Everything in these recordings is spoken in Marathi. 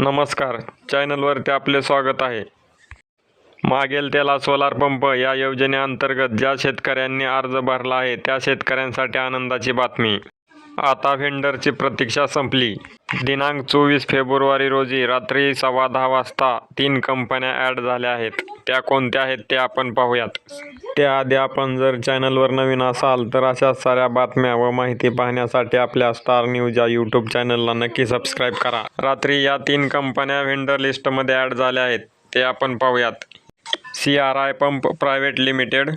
नमस्कार. चॅनलवरती आपले स्वागत आहे. मागेल त्याला सोलार पंप या योजनेअंतर्गत ज्या शेतकऱ्यांनी अर्ज भरला आहे त्या शेतकऱ्यांसाठी आनंदाची बातमी. आता व्हेंडरची प्रतीक्षा संपली. दिनांक चोवीस फेब्रुवारी रोजी रात्री सव्वा दहा वाजता तीन कंपन्या ॲड झाल्या आहेत. त्या कोणत्या आहेत ते आपण पाहूयात. त्याआधी आपण जर चॅनलवर नवीन असाल तर अशा साऱ्या बातम्या व माहिती पाहण्यासाठी आपल्या स्टार न्यूज या यूट्यूब चॅनलला नक्की सबस्क्राईब करा. रात्री या तीन कंपन्या व्हेंडर लिस्टमध्ये ॲड झाल्या आहेत. ते आपण पाहूयात. C R I pump private limited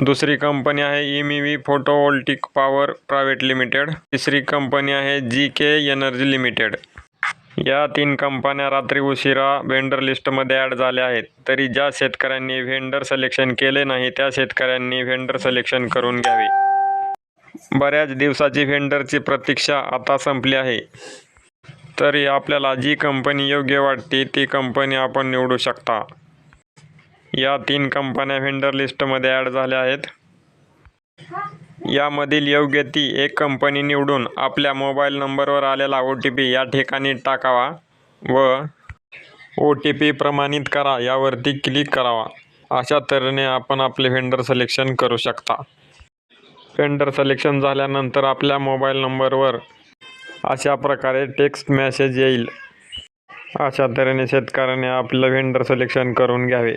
दुसरी कंपनी आहे M photovoltaic power private limited. तिसरी कंपनी आहे जी के एनर्जी लिमिटेड. या तीन कंपन्या रात्री उशिरा व्हेंडर लिस्टमध्ये ॲड झाल्या आहेत. तरी ज्या शेतकऱ्यांनी व्हेंडर सिलेक्शन केले नाही त्या शेतकऱ्यांनी व्हेंडर सिलेक्शन करून घ्यावे. बऱ्याच दिवसाची व्हेंडरची प्रतीक्षा आता संपली आहे. तरी आपल्याला जी कंपनी योग्य वाटते ती कंपनी आपण निवडू शकता. या तीन कंपन्या व्हेंडर लिस्टमध्ये ॲड झाल्या आहेत. यामधील योग्य ती एक कंपनी निवडून आपल्या मोबाईल नंबरवर आलेला ओ टी पी या ठिकाणी टाकावा व ओ टी पी प्रमाणित करा यावरती क्लिक करावा. अशा तऱ्हेने आपण आपले व्हेंडर सिलेक्शन करू शकता. व्हेंडर सिलेक्शन झाल्यानंतर आपल्या मोबाईल नंबरवर अशा प्रकारे टेक्स्ट मेसेज येईल. अशा तऱ्हेने शेतकऱ्याने आपलं व्हेंडर सिलेक्शन करून घ्यावे.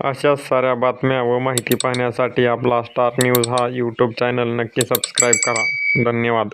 अशाच साऱ्या बातम्या व माहिती पाहण्यासाठी आपला स्टार न्यूज हा यूट्यूब चॅनल नक्की सबस्क्राईब करा. धन्यवाद.